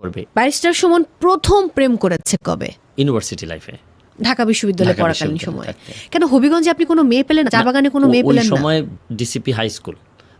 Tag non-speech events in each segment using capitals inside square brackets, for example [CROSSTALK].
করবে। ব্যারিস্টার সুমন প্রথম প্রেম করেছে কবে? ইউনিভার্সিটি লাইফে ঢাকা বিশ্ববিদ্যালয়ে পড়াকালীন সময়। কেন হবিগঞ্জে আপনি কোনো মেয়ে পেলেন না? চা বাগানে কোনো মেয়ে পেলেন না? সময় ডিসিপি হাই স্কুল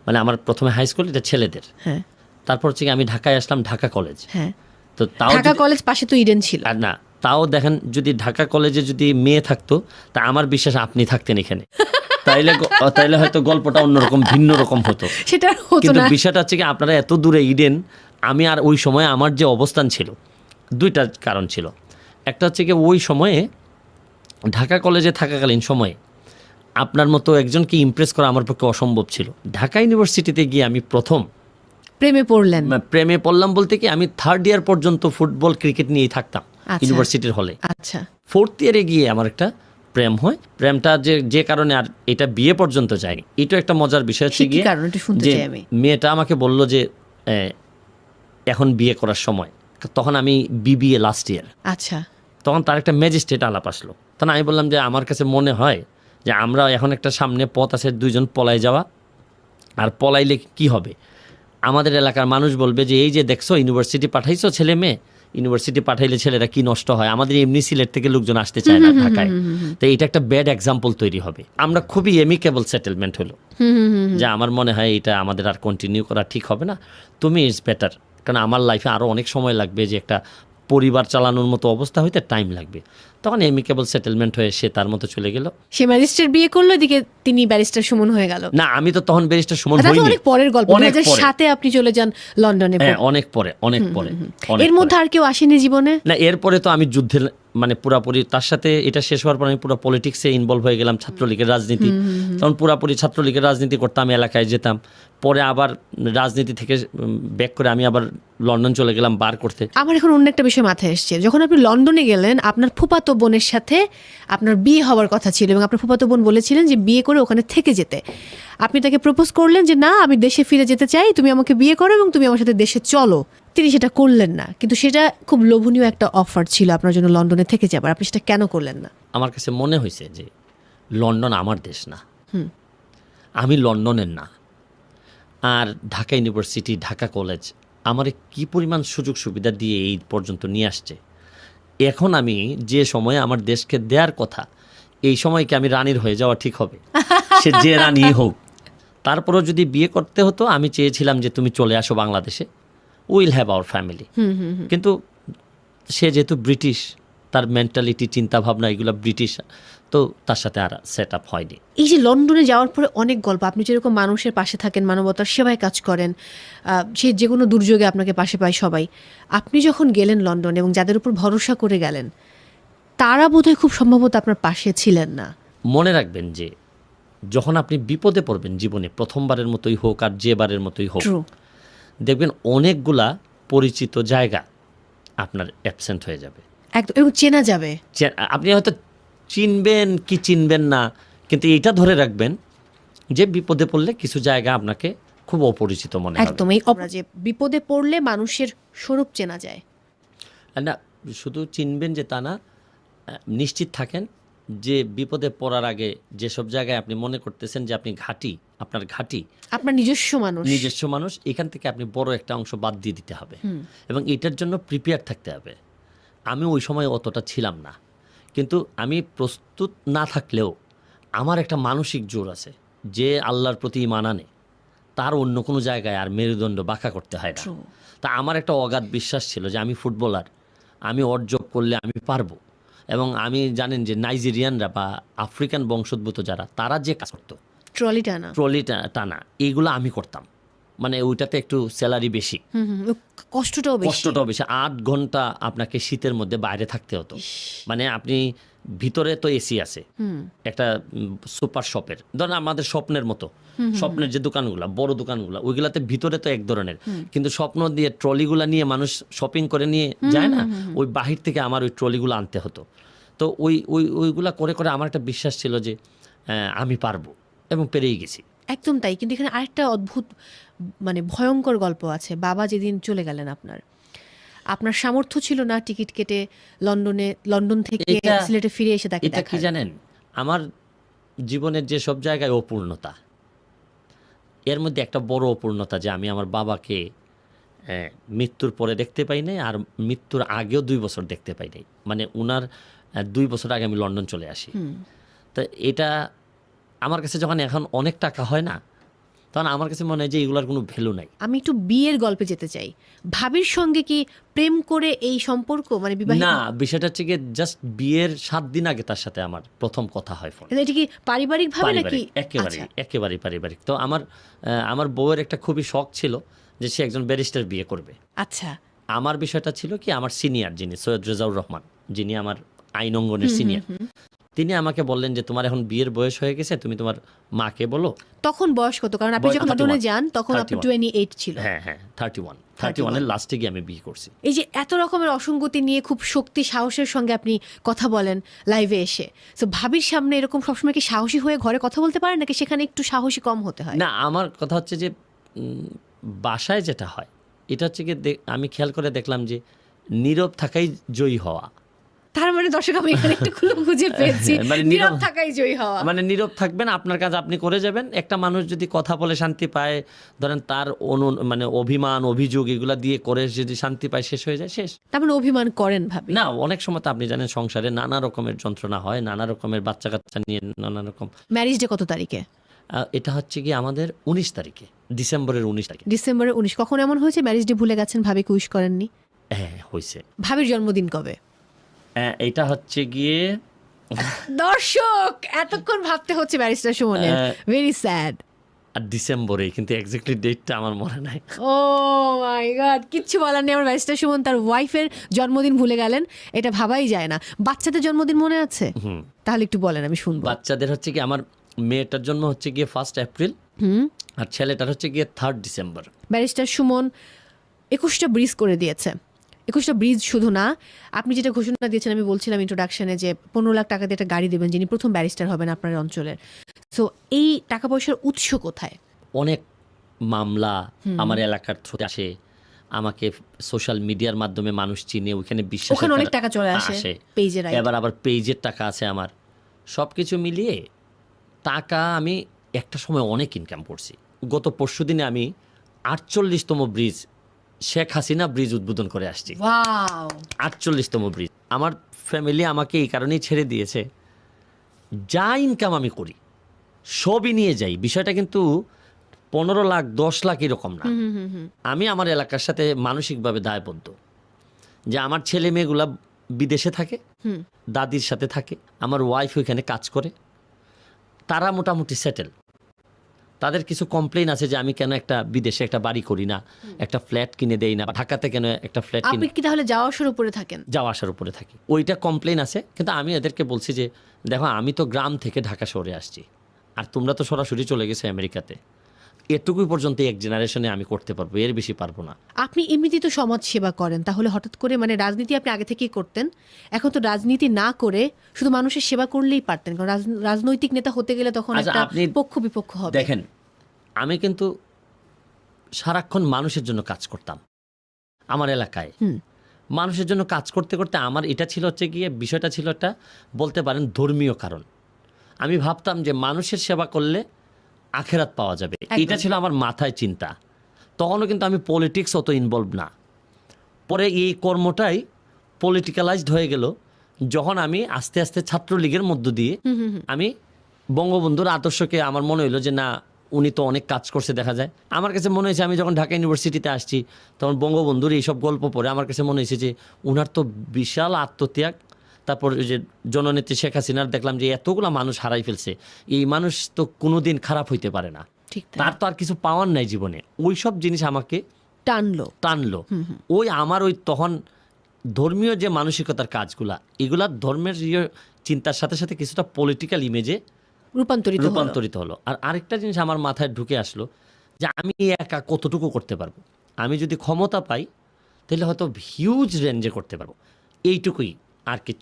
মানে আমার প্রথমে হাই স্কুল এটা ছেলেদের। হ্যাঁ। তারপর হচ্ছে আমি ঢাকায় আসলাম ঢাকা কলেজ হ্যাঁ। তো তাও ঢাকা কলেজ পাশে তো ইডেন ছিল। আর না তাও দেখেন যদি ঢাকা কলেজে যদি মেয়ে থাকতো তা আমার বিশ্বাস আপনি থাকতেন এখানে। [LAUGHS] তাইলে তাইলে হয়তো গল্পটা অন্যরকম ভিন্ন রকম হতো। সেটা কিন্তু বিষয়টা হচ্ছে কি আপনারা এত দূরে ইডেন আমি আর ওই সময় আমার যে অবস্থান ছিল দুইটা কারণ ছিল। একটা হচ্ছে কি ওই সময়ে ঢাকা কলেজে থাকাকালীন সময়ে আপনার মতো একজনকে ইমপ্রেস করা আমার পক্ষে অসম্ভব ছিল। ঢাকা ইউনিভার্সিটিতে গিয়ে আমি প্রথম প্রেমে পড়লেন। প্রেমে পড়লাম বলতে কি আমি থার্ড ইয়ার পর্যন্ত ফুটবল ক্রিকেট নিয়েই থাকতাম আচ্ছা। ইউনিভার্সিটির হলে। আচ্ছা। ফোর্থ ইয়ারে গিয়ে আমার একটা প্রেম হয়। প্রেমটা যে যে কারণে আর এটা বিয়ে পর্যন্ত যায়নি। এটা একটা মজার বিষয় হচ্ছে গিয়ে। মেয়েটা আমাকে বলল যে এখন বিয়ে করার সময়। তখন আমি বিবিএ লাস্ট ইয়ার আচ্ছা। তখন তার একটা ম্যাজিস্ট্রেট আলাপ আসলো। তখন আমি বললাম যে আমার কাছে মনে হয় যে আমরা এখন একটা সামনে পথ আছে দুইজন পলাই যাওয়া। আর পলাইলে কি হবে? আমাদের এলাকার মানুষ বলবে যে এই যে দেখছ ইউনিভার্সিটি পাঠাইছো ছেলে মেয়ে। ইউনিভার্সিটি পাঠাইলে ছেলেরা কি নষ্ট হয়? আমাদের এমনি সিলেট থেকে লোকজন আসতে চায় না ঢাকায়। তো এটা একটা ব্যাড এক্সাম্পল তৈরি হবে। আমরা খুবই এমিকেবল সেটেলমেন্ট হলো। যে আমার মনে হয় এটা আমাদের আর কন্টিনিউ করা ঠিক হবে না। তুমি ইজ বেটার কারণ আমার লাইফে আরও অনেক সময় লাগবে যে একটা পরিবার চালানোর মতো অবস্থা হইতে টাইম লাগবে। তখন এমিকেবল সেটেলমেন্ট হয়ে সে তার মতো চলে গেল। সে ম্যাজিস্ট্রেট বিয়ে করল এদিকে তিনি ব্যারিস্টার সুমন হয়ে গেল। না আমি তো তখন ব্যারিস্টার সুমন হইনি। অনেক পরের গল্প অনেক সাথে আপনি চলে যান লন্ডনে হ্যাঁ অনেক পরে অনেক পরে এর মধ্যে আর কেউ আসেনি জীবনে? না এরপরে তো আমি যুদ্ধে মানে পুরাপুরি তার সাথে এটা শেষ হওয়ার পর আমি পুরো পলিটিক্সে ইনভলভ হয়ে গেলাম ছাত্রলীগের রাজনীতি। তখন পুরাপুরি ছাত্রলীগের রাজনীতি করতাম এলাকায় যেতাম। পরে আবার রাজনীতি থেকে ব্যাক করে আমি আবার লন্ডন চলে গেলাম বার করতে। আমার এখন অন্য একটা বিষয় মাথায় এসছে। যখন আপনি লন্ডনে গেলেন আপনার ফুপাতো বোনের সাথে আপনার বিয়ে হওয়ার কথা ছিল এবং আপনার ফুপাতো বোন বলেছিলেন যে বিয়ে করে ওখানে থেকে যেতে। আপনি তাকে প্রপোজ করলেন যে না আমি দেশে ফিরে যেতে চাই তুমি আমাকে বিয়ে করো এবং তুমি আমার সাথে দেশে চলো। তিনি সেটা করলেন না। কিন্তু সেটা খুব লোভনীয় একটা অফার ছিল আপনার জন্য লন্ডনে থেকে যাবার। আপনি সেটা কেন করলেন না? আমার কাছে মনে হয়েছে যে লন্ডন আমার দেশ না। আমি লন্ডনের না। আর ঢাকা ইউনিভার্সিটি ঢাকা কলেজ আমার কি পরিমাণ সুযোগ সুবিধা দিয়ে এই পর্যন্ত নিয়ে আসছে? এখন আমি যে সময়ে আমার দেশকে দেওয়ার কথা এই সময়কে আমি রানীর হয়ে যাওয়া ঠিক হবে। সে যে রানী হোক। তারপরেও যদি বিয়ে করতে হতো আমি চেয়েছিলাম যে তুমি চলে আসো বাংলাদেশে। Will have our family. কিন্তু সে যেহেতু ব্রিটিশ তার মেন্টালিটি চিন্তাভাবনা এগুলো ব্রিটিশ তো তার সাথে আর সেট আপ হয়নি। এই যে লন্ডনে যাওয়ার পরে অনেক গল্প আপনি যেরকম মানুষের পাশে থাকেন মানবতার সেবায় কাজ করেন সে যে কোনো দুর্যোগে আপনাকে পাশে পায় সবাই। আপনি যখন গেলেন লন্ডন এবং যাদের উপর ভরসা করে গেলেন তারা বোধহয় খুব সম্ভবত আপনার পাশে ছিলেন না। মনে রাখবেন যে যখন আপনি বিপদে পড়বেন জীবনে প্রথমবারের মতোই হোক আর যে বারের মতোই হোক দেখবেন অনেকগুলা পরিচিত জায়গা আপনার অ্যাবসেন্ট হয়ে যাবে। একদম এবং চেনা যাবে। আপনি হয়তো চিনবেন কি চিনবেন না কিন্তু এটা ধরে রাখবেন যে বিপদে পড়লে কিছু জায়গা আপনাকে খুব অপরিচিত মনে হয় একদম এই অপরা যে বিপদে পড়লে মানুষের স্বরূপ চেনা যায়। না শুধু চিনবেন যে তা না নিশ্চিত থাকেন যে বিপদে পড়ার আগে যেসব জায়গায় আপনি মনে করতেছেন যে আপনি ঘাটি আপনার ঘাটি আপনার নিজস্ব মানুষ। নিজস্ব মানুষ এখান থেকে আপনি বড় একটা অংশ বাদ দিয়ে দিতে হবে। এবং এটার জন্য প্রিপেয়ার থাকতে হবে। আমি ওই সময় অতটা ছিলাম না। কিন্তু আমি প্রস্তুত না থাকলেও আমার একটা মানসিক জোর আছে যে আল্লাহর প্রতি ইমান আনে তার অন্য কোনো জায়গায় আর মেরুদণ্ড বাঁকা করতে হয় না। তা আমার একটা অগাধ বিশ্বাস ছিল যে আমি ফুটবলার আমি অর্জব করলে আমি পারব এবং আমি জানেন যে নাইজেরিয়ানরা বা আফ্রিকান বংশোদ্ভূত যারা তারা যে কাজ করতো। ট্রলি টানা। ট্রলি টানা এইগুলো আমি করতাম। মানে ওইটাতে একটু স্যালারি বেশি। কষ্টটাও বেশি। কষ্টটাও বেশি। আট ঘণ্টা আপনাকে শীতের মধ্যে বাইরে থাকতে হতো। মানে আপনি ভিতরে তো এসি আছে। একটা সুপার শপের ধরেন আমাদের স্বপ্নের মতো। স্বপ্নের যে দোকানগুলো বড় দোকানগুলো ওইগুলাতে ভিতরে তো এক ধরনের। কিন্তু স্বপ্ন দিয়ে ট্রলিগুলা নিয়ে মানুষ শপিং করে নিয়ে যায় না ওই বাহির থেকে আমার ওই ট্রলিগুলো আনতে হতো। তো ওই ওই ওইগুলা করে করে আমার একটা বিশ্বাস ছিল যে আমি পারব এবং পেরেই গেছি। একদম তাই কিন্তু এখানে আরেকটা অদ্ভুত মানে ভয়ঙ্কর গল্প আছে বাবা যেদিন চলে গেলেন আপনার। আপনার সামর্থ্য ছিল না টিকিট কেটে লন্ডনে লন্ডন থেকে সিলেটে ফিরে এসে তাকে এটা কি জানেন? আমার জীবনের যে সব জায়গায় অপূর্ণতা এর মধ্যে একটা বড় অপূর্ণতা যে আমি আমার বাবাকে মৃত্যুর পরে দেখতে পাই নাই আর মৃত্যুর আগেও দুই বছর দেখতে পাই নাই। মানে উনার দুই বছর আগে আমি লন্ডন চলে আসি। তো এটা আমার কাছে যখন এখন অনেক টাকা হয় না তখন আমার কাছে মনে হয় যে এগুলোর কোনো ভ্যালু নাই। আমি একটু বিয়ের গল্পে যেতে চাই। ভাবির সঙ্গে কি প্রেম করে এই সম্পর্ক মানে বিবাহিত? না বিষয়টা হচ্ছে গিয়ে জাস্ট বিয়ের সাত দিন আগে তার সাথে আমার প্রথম কথা হয় ফোন এটা কি পারিবারিক ভাবে নাকি? একেবারে আচ্ছা। একেবারে পারিবারিক। তো আমার আমার বউয়ের একটা খুবই শখ ছিল যে সে একজন ব্যারিস্টার বিয়ে করবে। আচ্ছা। আমার বিষয়টা ছিল কি আমার সিনিয়র যিনি সৈয়দ রেজাউর রহমান যিনি আমার আইন অঙ্গনের সিনিয়র তিনি আমাকে বললেন যে তোমার এখন বিয়ের বয়স হয়ে গেছে তুমি তোমার মাকে বলো। তখন বয়স কত? কারণ আপনি যখন 31 লন্ডনে যান তখন আপনি 31 টোয়েন্টি এইট ছিল। হ্যাঁ হ্যাঁ থার্টি ওয়ান থার্টি ওয়ানের লাস্টে গিয়ে আমি বিয়ে করছি। এই যে এত রকমের অসঙ্গতি নিয়ে খুব শক্তি সাহসের সঙ্গে আপনি কথা বলেন লাইভে এসে। তো ভাবির সামনে এরকম সবসময় কি সাহসী হয়ে ঘরে কথা বলতে পারেন নাকি সেখানে একটু সাহসী কম হতে হয়? না আমার কথা হচ্ছে যে বাসায় যেটা হয় এটা হচ্ছে কি আমি খেয়াল করে দেখলাম যে নীরব থাকাই জয়ী হওয়া। তার মানে দর্শক আমি এখানে একটু খুলে খুঁজে পেয়েছি। মানে নীরব থাকাই জয়ী হওয়া। মানে নীরব থাকবেন আপনার কাজ আপনি করে যাবেন। একটা মানুষ যদি কথা বলে শান্তি পায় ধরেন তার অনু মানে অভিমান অভিযোগ এগুলা দিয়ে করে যদি শান্তি পায় শেষ হয়ে যায় শেষ। তার মানে অভিমান করেন ভাবি। না অনেক সময় তো আপনি জানেন সংসারে নানা রকমের যন্ত্রণা হয় নানা রকমের বাচ্চা কাচ্চা নিয়ে নানা রকম। ম্যারেজ ডে কত তারিখে? এটা হচ্ছে কি আমাদের উনিশ তারিখে ডিসেম্বরের উনিশ তারিখে। ডিসেম্বরের উনিশ কখন এমন হয়েছে? ম্যারেজ ডে ভুলে গেছেন ভাবিকে কুইশ করেননি? হ্যাঁ হয়েছে। ভাবির জন্মদিন কবে? এটা হচ্ছে গিয়ে দর্শক এতক্ষণ ভাবতে হচ্ছে ব্যারিস্টার সুমনের। ভেরি স্যাড আর ডিসেম্বরে কিন্তু এক্স্যাক্টলি ডেটটা আমার মনে নাই। ও মাই গড কিচ্ছু বলার নেই। আমার ব্যারিস্টার সুমন তার ওয়াইফের জন্মদিন ভুলে গেলেন। এটা ভাবাই যায় না। বাচ্চাদের জন্মদিন মনে আছে? তাহলে একটু বলেন আমি শুনব। বাচ্চাদের হচ্ছে কি আমার মেয়েটার জন্য হচ্ছে গিয়ে ফার্স্ট এপ্রিল হুম। আর ছেলেটার হচ্ছে গিয়ে থার্ড ডিসেম্বর ব্যারিস্টার সুমন একুশটা ব্রিজ করে দিয়েছে। একুশটা ব্রিজ শুধু না আপনি যেটা ঘোষণা দিয়েছেন আমি বলছিলাম ইন্ট্রোডাকশনে যে পনেরো লাখ টাকা দিয়ে একটা গাড়ি দেবেন যিনি প্রথম ব্যারিস্টার হবেন আপনার অঞ্চলের। সো এই টাকা পয়সার উৎস কোথায়? অনেক মামলা আমার এলাকার থ্রুতে আসে। আমাকে সোশ্যাল মিডিয়ার মাধ্যমে মানুষ চিনে ওখানে বিশ্বাস ওখানে অনেক টাকা চলে আসে, পেজে right? এবার আবার পেজের টাকা আছে আমার। সব কিছু মিলিয়ে টাকা আমি একটা সময় অনেক ইনকাম করছি। গত পরশু দিনে আমি আটচল্লিশতম ব্রিজ শেখ হাসিনা ব্রিজ উদ্বোধন করে আসছি। আটচল্লিশতম ব্রিজ আমার ফ্যামিলি আমাকে এই কারণেই ছেড়ে দিয়েছে। যা ইনকাম আমি করি সবই নিয়ে যাই। বিষয়টা কিন্তু পনেরো লাখ দশ লাখ এরকম না। আমি আমার এলাকার সাথে মানসিকভাবে দায়বদ্ধ। যে আমার ছেলে মেয়েগুলা বিদেশে থাকে দাদির সাথে থাকে আমার ওয়াইফ ওইখানে কাজ করে। তারা মোটামুটি সেটেল তাদের কিছু কমপ্লেন আছে যে আমি কেন একটা বিদেশে একটা বাড়ি করি না একটা ফ্ল্যাট কিনে দেই না বা ঢাকাতে কেন একটা ফ্ল্যাট আপনি কি তাহলে যাওয়া আসার উপরে থাকেন? যাওয়া আসার উপরে থাকি। ওইটা কমপ্লেন আছে কিন্তু আমি এদেরকে বলছি যে দেখো আমি তো গ্রাম থেকে ঢাকা শহরে আসছি আর তোমরা তো সরাসরি চলে গেছো আমেরিকাতে। এটুকুই পর্যন্ত এক জেনারেশনে আমি করতে পারব এর বেশি পারব না। আপনি এমনিতেই তো সমাজ সেবা করেন তাহলে হঠাৎ করে মানে রাজনীতি আপনি আগে থেকেই করতেন এখন তো রাজনীতি না করে শুধু মানুষের সেবা করলেই পারতেন কারণ রাজ- রাজনৈতিক নেতা হতে গেলে তখন আচ্ছা, একটা পক্ষ বিপক্ষ হবে। দেখেন আমি কিন্তু সারাক্ষণ মানুষের জন্য কাজ করতাম আমার এলাকায়। হুম। মানুষের জন্য কাজ করতে করতে আমার এটা ছিল হচ্ছে গিয়ে বিষয়টা ছিল একটা বলতে পারেন ধর্মীয় কারণ। আমি ভাবতাম যে মানুষের সেবা করলে আখেরাত পাওয়া যাবে। এটা ছিল আমার মাথায় চিন্তা। তখনও কিন্তু আমি পলিটিক্স অত ইনভলভ না। পরে এই কর্মটাই পলিটিক্যালাইজড হয়ে গেল। যখন আমি আস্তে আস্তে ছাত্রলীগের মধ্য দিয়ে আমি বঙ্গবন্ধুর আদর্শকে আমার মনে হইল যে না উনি তো অনেক কাজ করছে দেখা যায়। আমার কাছে মনে হয়েছে আমি যখন ঢাকা ইউনিভার্সিটিতে আসছি তখন বঙ্গবন্ধুর এইসব গল্প পড়ে আমার কাছে মনে হয়েছে যে উনার তো বিশাল আত্মত্যাগ। তারপর যে জননেত্রী শেখ হাসিনার দেখলাম যে এতগুলা মানুষ হারাই ফেলছে। এই মানুষ তো কোনোদিন খারাপ হইতে পারে না। তার তো আর কিছু পাওয়ার নাই জীবনে। ওই সব জিনিস আমাকে টানলো। টানলো। ওই আমার ওই তখন ধর্মীয় যে মানসিকতার কাজগুলা এগুলা ধর্মের চিন্তার সাথে সাথে কিছুটা পলিটিক্যাল ইমেজে রূপান্তরিত রূপান্তরিত হলো। আর আরেকটা জিনিস আমার মাথায় ঢুকে আসলো যে আমি একা কতটুকু করতে পারব? আমি যদি ক্ষমতা পাই তাহলে হয়তো হিউজ রেঞ্জে করতে পারব। এইটুকুই আর কিচ্ছু